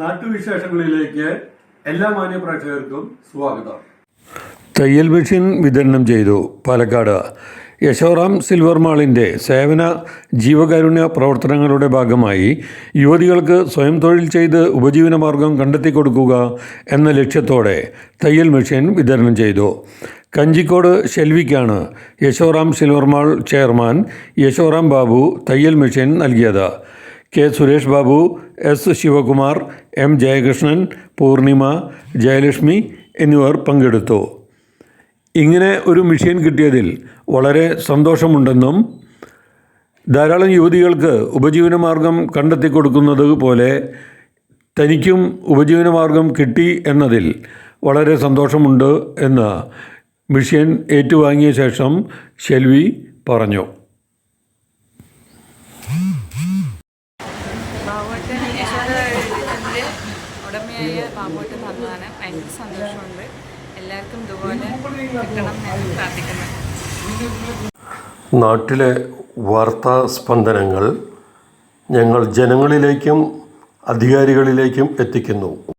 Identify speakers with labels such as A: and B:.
A: നാട്ടുവിശേഷങ്ങളിലേക്ക് എല്ലാ മാന്യപ്രേക്ഷകർക്കും സ്വാഗതം.
B: തയ്യൽ മെഷീൻ വിതരണം ചെയ്തു പാലക്കാട്. യശോറാം സിൽവർ മാളിന്റെ സേവന ജീവകാരുണ്യ പ്രവർത്തനങ്ങളുടെ ഭാഗമായി യുവതികൾക്ക് സ്വയം തൊഴിൽ ചെയ്ത് ഉപജീവനമാർഗം കണ്ടെത്തി കൊടുക്കുക എന്ന ലക്ഷ്യത്തോടെ തയ്യൽ മെഷീൻ വിതരണം ചെയ്തു. Kanjikode ഷെൽവിക്കാണ് Yashoram silver mall chairman Yashoram Babu തയ്യൽ മെഷീൻ നൽകിയത്. K Suresh Babu S Sivakumar M Jayakrishnan Poornima Jayalakshmi എന്നിവർ പങ്കെടുത്തു. ഇങ്ങനെ ഒരു മെഷീൻ കിട്ടിയതിൽ വളരെ സന്തോഷമുണ്ടെന്നും ധാരാളം യുവതികൾക്ക് ഉപജീവനമാർഗം കണ്ടെത്തി കൊടുക്കുന്നത് പോലെ തനിക്കും ഉപജീവനമാർഗം കിട്ടി എന്നതിൽ വളരെ സന്തോഷമുണ്ട് എന്ന് മിഷ്യൻ ഏറ്റുവാങ്ങിയ ശേഷം ഷെൽവി പറഞ്ഞു.
C: ബാബുവേട്ടൻ യശോദ എഴുതിയതിന്റെ ഉടമയായ ബാബുവേട്ടൻ തന്നതാണ് ഭയങ്കര സന്തോഷമുണ്ട്. എല്ലാവർക്കും ഇതുപോലെ കിട്ടണം എന്ന് പ്രാർത്ഥിക്കുന്നു.
B: നാട്ടിലെ വാർത്താ സ്പന്ദനങ്ങൾ ഞങ്ങൾ ജനങ്ങളിലേക്കും അധികാരികളിലേക്കും എത്തിക്കുന്നു.